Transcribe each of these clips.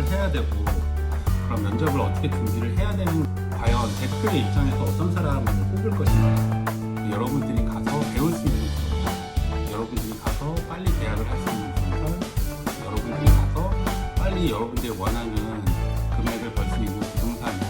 취업을 해야 되고 그럼 면접을 어떻게 준비를 해야 되는 과연 대표의 입장에서 어떤 사람을 뽑을 것인가 여러분들이 가서 배울 수 있는 부동산 여러분들이 가서 빨리 계약을 할 수 있는 부동산 여러분들이 가서 빨리 여러분들이 원하는 금액을 벌 수 있는 부동산을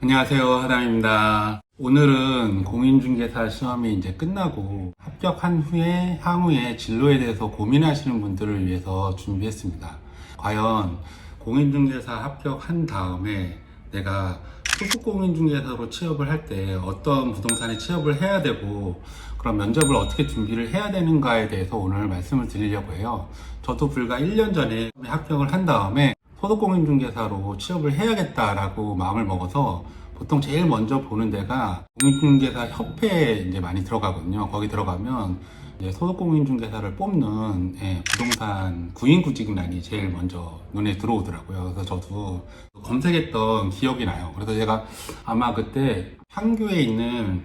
안녕하세요 하담입니다 오늘은 공인중개사 시험이 이제 끝나고 합격한 후에 향후에 진로에 대해서 고민하시는 분들을 위해서 준비했습니다 과연 공인중개사 합격한 다음에 내가 소속 공인중개사로 취업을 할 때 어떤 부동산에 취업을 해야 되고 그런 면접을 어떻게 준비를 해야 되는가에 대해서 오늘 말씀을 드리려고 해요. 저도 불과 1년 전에 합격을 한 다음에 소속공인중개사로 취업을 해야겠다라고 마음을 먹어서 보통 제일 먼저 보는 데가 공인중개사 협회에 이제 많이 들어가거든요. 거기 들어가면 소속공인중개사를 뽑는 예, 부동산 구인구직란이 제일 먼저 눈에 들어오더라고요. 그래서 저도 검색했던 기억이 나요. 그래서 제가 아마 그때 판교에 있는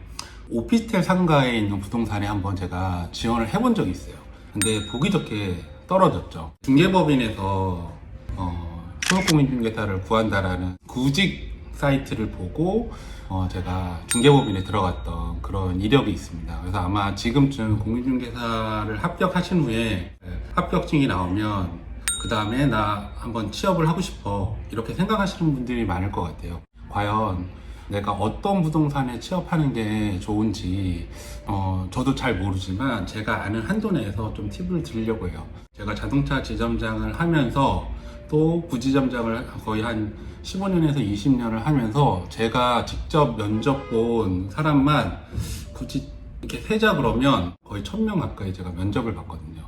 오피스텔 상가에 있는 부동산에 한번 제가 지원을 해본 적이 있어요. 근데 보기 좋게 떨어졌죠. 중개법인에서 어, 소속공인중개사를 구한다라는 구직 사이트를 보고 어, 제가 중개법인에 들어갔던 그런 이력이 있습니다. 그래서 아마 지금쯤 공인중개사를 합격하신 후에 합격증이 나오면 그 다음에 나 한번 취업을 하고 싶어 이렇게 생각하시는 분들이 많을 것 같아요. 과연 내가 어떤 부동산에 취업하는 게 좋은지 어, 저도 잘 모르지만 제가 아는 한도 내에서 좀 팁을 드리려고 해요. 제가 자동차 지점장을 하면서 또 부지점장을 거의 한 15년에서 20년을 하면서 제가 직접 면접 본 사람만 굳이 이렇게 세자 그러면 거의 1000명 가까이 제가 면접을 봤거든요.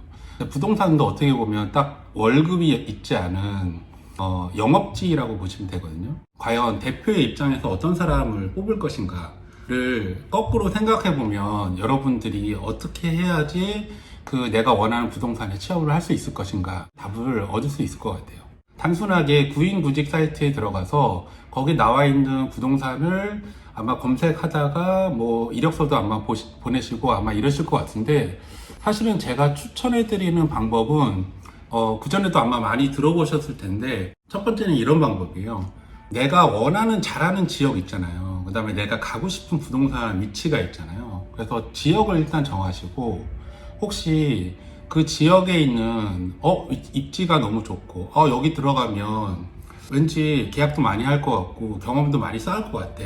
부동산도 어떻게 보면 딱 월급이 있지 않은 어, 영업직이라고 보시면 되거든요. 과연 대표의 입장에서 어떤 사람을 뽑을 것인가를 거꾸로 생각해 보면 여러분들이 어떻게 해야지 그 내가 원하는 부동산에 취업을 할 수 있을 것인가 답을 얻을 수 있을 것 같아요. 단순하게 구인구직 사이트에 들어가서 거기 나와 있는 부동산을 아마 검색하다가 뭐 이력서도 아마 보시, 보내시고 아마 이러실 것 같은데 사실은 제가 추천해 드리는 방법은 어, 그전에도 아마 많이 들어보셨을 텐데 첫 번째는 이런 방법이에요. 내가 원하는 잘하는 지역 있잖아요. 그 다음에 내가 가고 싶은 부동산 위치가 있잖아요. 그래서 지역을 일단 정하시고 혹시 그 지역에 있는 어 입- 입지가 너무 좋고 어 여기 들어가면 왠지 계약도 많이 할 것 같고 경험도 많이 쌓을 것 같아.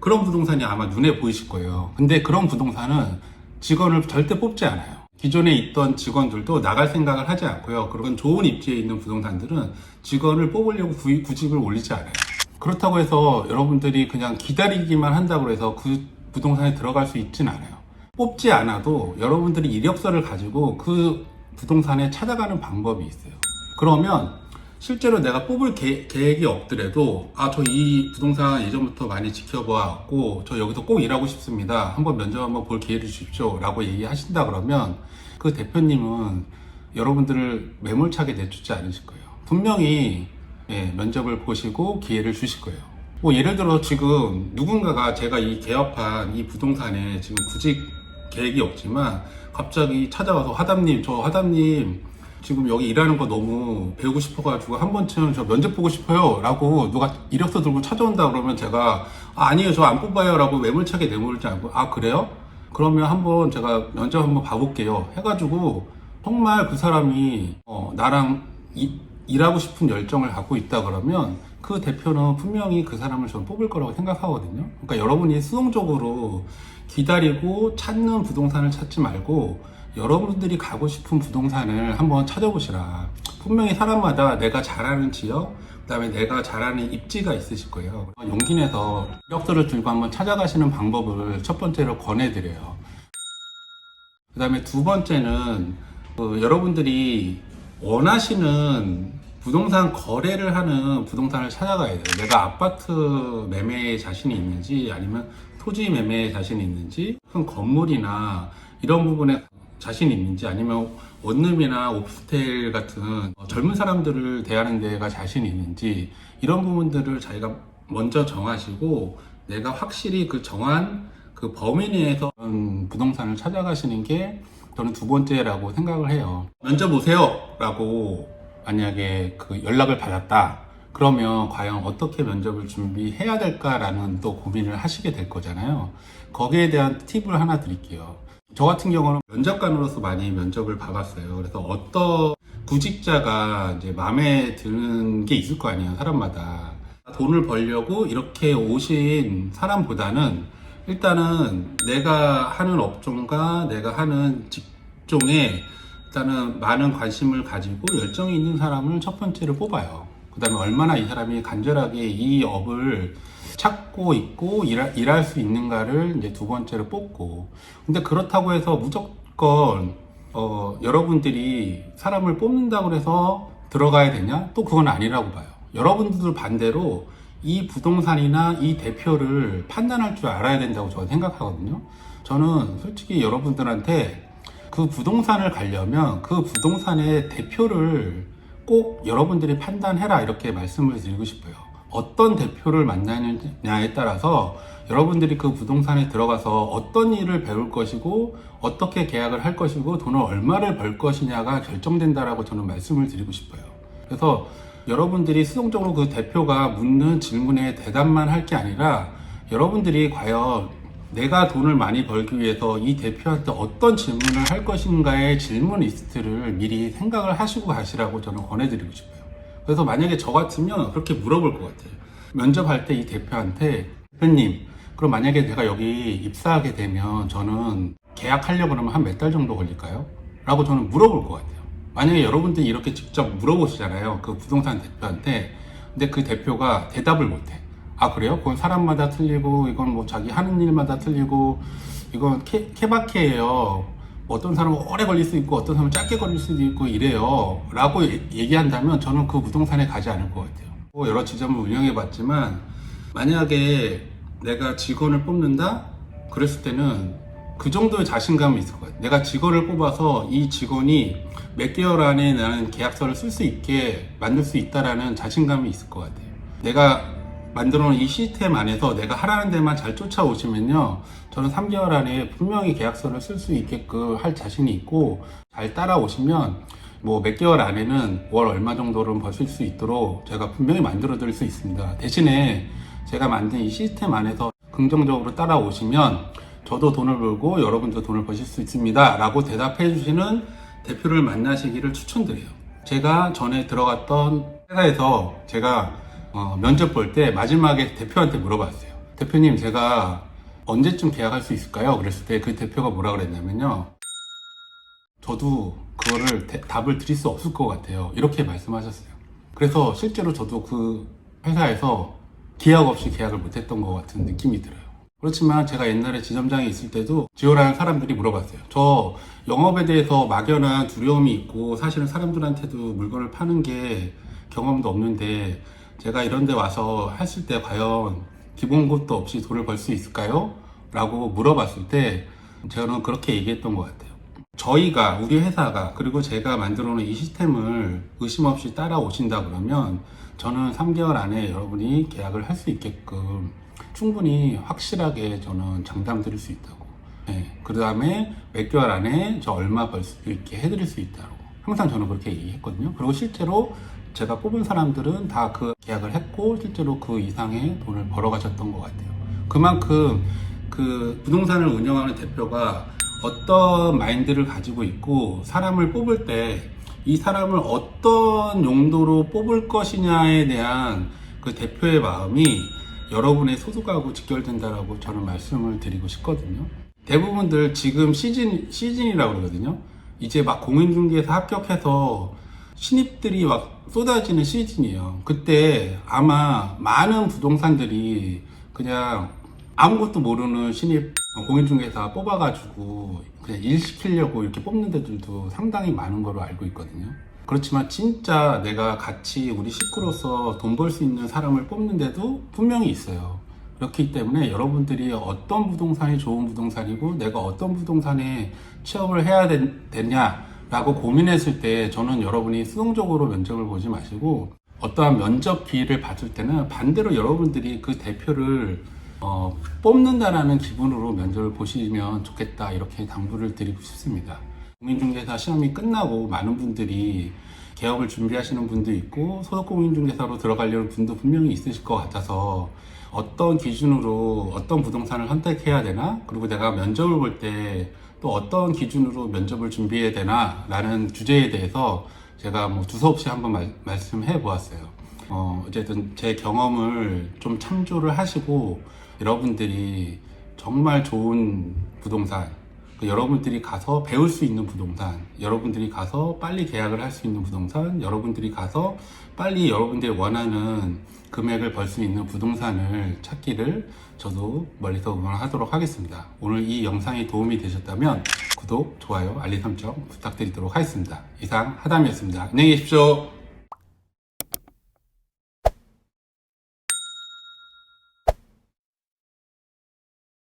그런 부동산이 아마 눈에 보이실 거예요. 근데 그런 부동산은 직원을 절대 뽑지 않아요. 기존에 있던 직원들도 나갈 생각을 하지 않고요. 그런 좋은 입지에 있는 부동산들은 직원을 뽑으려고 구- 구직을 올리지 않아요. 그렇다고 해서 여러분들이 그냥 기다리기만 한다고 해서 그 부동산에 들어갈 수 있진 않아요 뽑지 않아도 여러분들이 이력서를 가지고 그 부동산에 찾아가는 방법이 있어요. 그러면 실제로 내가 뽑을 계, 계획이 없더라도 아 저 이 부동산 예전부터 많이 지켜봐왔고 저 여기서 꼭 일하고 싶습니다. 한번 면접 한번 볼 기회를 주십시오. 라고 얘기하신다 그러면 그 대표님은 여러분들을 매몰차게 내주지 않으실 거예요. 분명히 예, 면접을 보시고 기회를 주실 거예요. 뭐 예를 들어 지금 누군가가 제가 이 개업한 이 부동산에 지금 구직 계획이 없지만 갑자기 찾아와서 하담님 저 하담님 지금 여기 일하는 거 너무 배우고 싶어가지고 한 번쯤 저 면접 보고 싶어요. 라고 누가 이력서 들고 찾아온다 그러면 제가 아, 니에요 저 안 뽑아요. 라고 매몰차게 내몰지 않고 아 그래요? 그러면 한번 제가 면접 한번 봐볼게요. 해가지고 정말 그 사람이 어, 나랑 이- 일하고 싶은 열정을 갖고 있다 그러면 그 대표는 분명히 그 사람을 저는 뽑을 거라고 생각하거든요. 그러니까 여러분이 수동적으로 기다리고 찾는 부동산을 찾지 말고 여러분들이 가고 싶은 부동산을 한번 찾아보시라. 분명히 사람마다 내가 잘하는 지역, 그다음에 내가 잘하는 입지가 있으실 거예요. 용기 내서 이력서를 들고 한번 찾아가시는 방법을 첫 번째로 권해드려요. 그 다음에 두 번째는 그 여러분들이 원하시는 부동산 거래를 하는 부동산을 찾아가야 돼요. 내가 아파트 매매에 자신이 있는지 아니면 토지 매매에 자신이 있는지 큰 건물이나 이런 부분에 자신이 있는지 아니면 원룸이나 오피스텔 같은 어, 젊은 사람들을 대하는 데가 자신이 있는지 이런 부분들을 자기가 먼저 정하시고 내가 확실히 그 정한 그 범위 내에서 부동산을 찾아가시는 게 저는 두 번째라고 생각을 해요. 면접 오세요! 라고 만약에 그 연락을 받았다. 그러면 과연 어떻게 면접을 준비해야 될까라는 또 고민을 하시게 될 거잖아요. 거기에 대한 팁을 하나 드릴게요. 저 같은 경우는 면접관으로서 많이 면접을 봐봤어요. 그래서 어떤 구직자가 이제 마음에 드는 게 있을 거 아니에요, 사람마다. 돈을 벌려고 이렇게 오신 사람보다는 일단은 내가 하는 업종과 내가 하는 직종에 일단은 많은 관심을 가지고 열정이 있는 사람을 첫 번째로 뽑아요. 그 다음에 얼마나 이 사람이 간절하게 이 업을 찾고 있고 일할, 일할 수 있는가를 이제 두 번째로 뽑고. 근데 그렇다고 해서 무조건, 어, 여러분들이 사람을 뽑는다고 해서 들어가야 되냐? 또 그건 아니라고 봐요. 여러분들 반대로 이 부동산이나 이 대표를 판단할 줄 알아야 된다고 저는 생각하거든요. 저는 솔직히 여러분들한테 그 부동산을 가려면 그 부동산의 대표를 꼭 여러분들이 판단해라 이렇게 말씀을 드리고 싶어요. 어떤 대표를 만나느냐에 따라서 여러분들이 그 부동산에 들어가서 어떤 일을 배울 것이고 어떻게 계약을 할 것이고 돈을 얼마를 벌 것이냐가 결정된다라고 저는 말씀을 드리고 싶어요. 그래서 여러분들이 수동적으로 그 대표가 묻는 질문에 대답만 할 게 아니라 여러분들이 과연 내가 돈을 많이 벌기 위해서 이 대표한테 어떤 질문을 할 것인가의 질문 리스트를 미리 생각을 하시고 가시라고 저는 권해드리고 싶어요. 그래서 만약에 저 같으면 그렇게 물어볼 것 같아요. 면접할 때 이 대표한테 대표님, 그럼 만약에 내가 여기 입사하게 되면 저는 계약하려고 그러면 한 몇 달 정도 걸릴까요? 라고 저는 물어볼 것 같아요. 만약에 여러분들이 이렇게 직접 물어보시잖아요. 그 부동산 대표한테. 근데 그 대표가 대답을 못해. 아, 그래요? 그건 사람마다 틀리고, 이건 뭐 자기 하는 일마다 틀리고, 이건 케, 케바케예요. 어떤 사람은 오래 걸릴 수 있고, 어떤 사람은 짧게 걸릴 수도 있고, 이래요. 라고 얘- 얘기한다면 저는 그 부동산에 가지 않을 것 같아요. 뭐 여러 지점을 운영해 봤지만, 만약에 내가 직원을 뽑는다? 그랬을 때는 그 정도의 자신감이 있을 것 같아요. 내가 직원을 뽑아서 이 직원이 몇 개월 안에 나는 계약서를 쓸 수 있게 만들 수 있다라는 자신감이 있을 것 같아요. 내가 만들어 놓은 이 시스템 안에서 내가 하라는 데만 잘 쫓아오시면요. 저는 3개월 안에 분명히 계약서를 쓸 수 있게끔 할 자신이 있고 잘 따라오시면 뭐 몇 개월 안에는 월 얼마 정도를 버실 수 있도록 제가 분명히 만들어 드릴 수 있습니다. 대신에 제가 만든 이 시스템 안에서 긍정적으로 따라오시면 저도 돈을 벌고 여러분도 돈을 버실 수 있습니다. 라고 대답해 주시는 대표를 만나시기를 추천드려요. 제가 전에 들어갔던 회사에서 제가 어, 면접 볼 때 마지막에 대표한테 물어봤어요. 대표님, 제가 언제쯤 계약할 수 있을까요? 그랬을 때 그 대표가 뭐라 그랬냐면요. 저도 그거를 대- 답을 드릴 수 없을 것 같아요. 이렇게 말씀하셨어요. 그래서 실제로 저도 그 회사에서 계약 없이 계약을 못했던 것 같은 느낌이 들어요. 그렇지만 제가 옛날에 지점장에 있을 때도 지원하는 사람들이 물어봤어요. 저 영업에 대해서 막연한 두려움이 있고 사실은 사람들한테도 물건을 파는 게 경험도 없는데 제가 이런 데 와서 했을 때 과연 기본급도 없이 돈을 벌 수 있을까요? 라고 물어봤을 때 저는 그렇게 얘기했던 것 같아요. 저희가 우리 회사가 그리고 제가 만들어 놓은 이 시스템을 의심 없이 따라오신다 그러면 저는 3개월 안에 여러분이 계약을 할 수 있게끔 충분히 확실하게 저는 장담 드릴 수 있다고. 그 다음에 몇 개월 안에 저 얼마 벌 수 있게 해드릴 수 있다고. 항상 저는 그렇게 얘기했거든요. 그리고 실제로 제가 뽑은 사람들은 다 그 계약을 했고 실제로 그 이상의 돈을 벌어가셨던 것 같아요. 그만큼 그 부동산을 운영하는 대표가 어떤 마인드를 가지고 있고 사람을 뽑을 때 이 사람을 어떤 용도로 뽑을 것이냐에 대한 그 대표의 마음이 여러분의 소득하고 직결된다라고 저는 말씀을 드리고 싶거든요. 대부분들 지금 시즌, 시즌이라고 그러거든요. 이제 막 공인중개사 합격해서 신입들이 막 쏟아지는 시즌이에요. 그때 아마 많은 부동산들이 그냥 아무것도 모르는 신입 공인중개사 뽑아가지고 그냥 일 시키려고 이렇게 뽑는 데들도 상당히 많은 걸로 알고 있거든요. 그렇지만 진짜 내가 같이 우리 식구로서 돈 벌 수 있는 사람을 뽑는데도 분명히 있어요. 그렇기 때문에 여러분들이 어떤 부동산이 좋은 부동산이고 내가 어떤 부동산에 취업을 해야 되, 되냐 라고 고민했을 때 저는 여러분이 수동적으로 면접을 보지 마시고 어떠한 면접 기회를 받을 때는 반대로 여러분들이 그 대표를 어, 뽑는다라는 기분으로 면접을 보시면 좋겠다 이렇게 당부를 드리고 싶습니다. 공인중개사 시험이 끝나고 많은 분들이 개업을 준비하시는 분도 있고 소득공인중개사로 들어가려는 분도 분명히 있으실 것 같아서 어떤 기준으로 어떤 부동산을 선택해야 되나 그리고 내가 면접을 볼때 또 어떤 기준으로 면접을 준비해야 되나 라는 주제에 대해서 제가 뭐 두서없이 한번 말, 말씀해 보았어요. 어, 어쨌든 제 경험을 좀 참조를 하시고 여러분들이 정말 좋은 부동산, 그 여러분들이 가서 배울 수 있는 부동산, 여러분들이 가서 빨리 계약을 할 수 있는 부동산, 여러분들이 가서 빨리 여러분들이 원하는 금액을 벌 수 있는 부동산을 찾기를 저도 멀리서 응원하도록 하겠습니다. 오늘 이 영상이 도움이 되셨다면 구독, 좋아요, 알림 설정 부탁드리도록 하겠습니다. 이상 하담이었습니다. 안녕히 계십시오.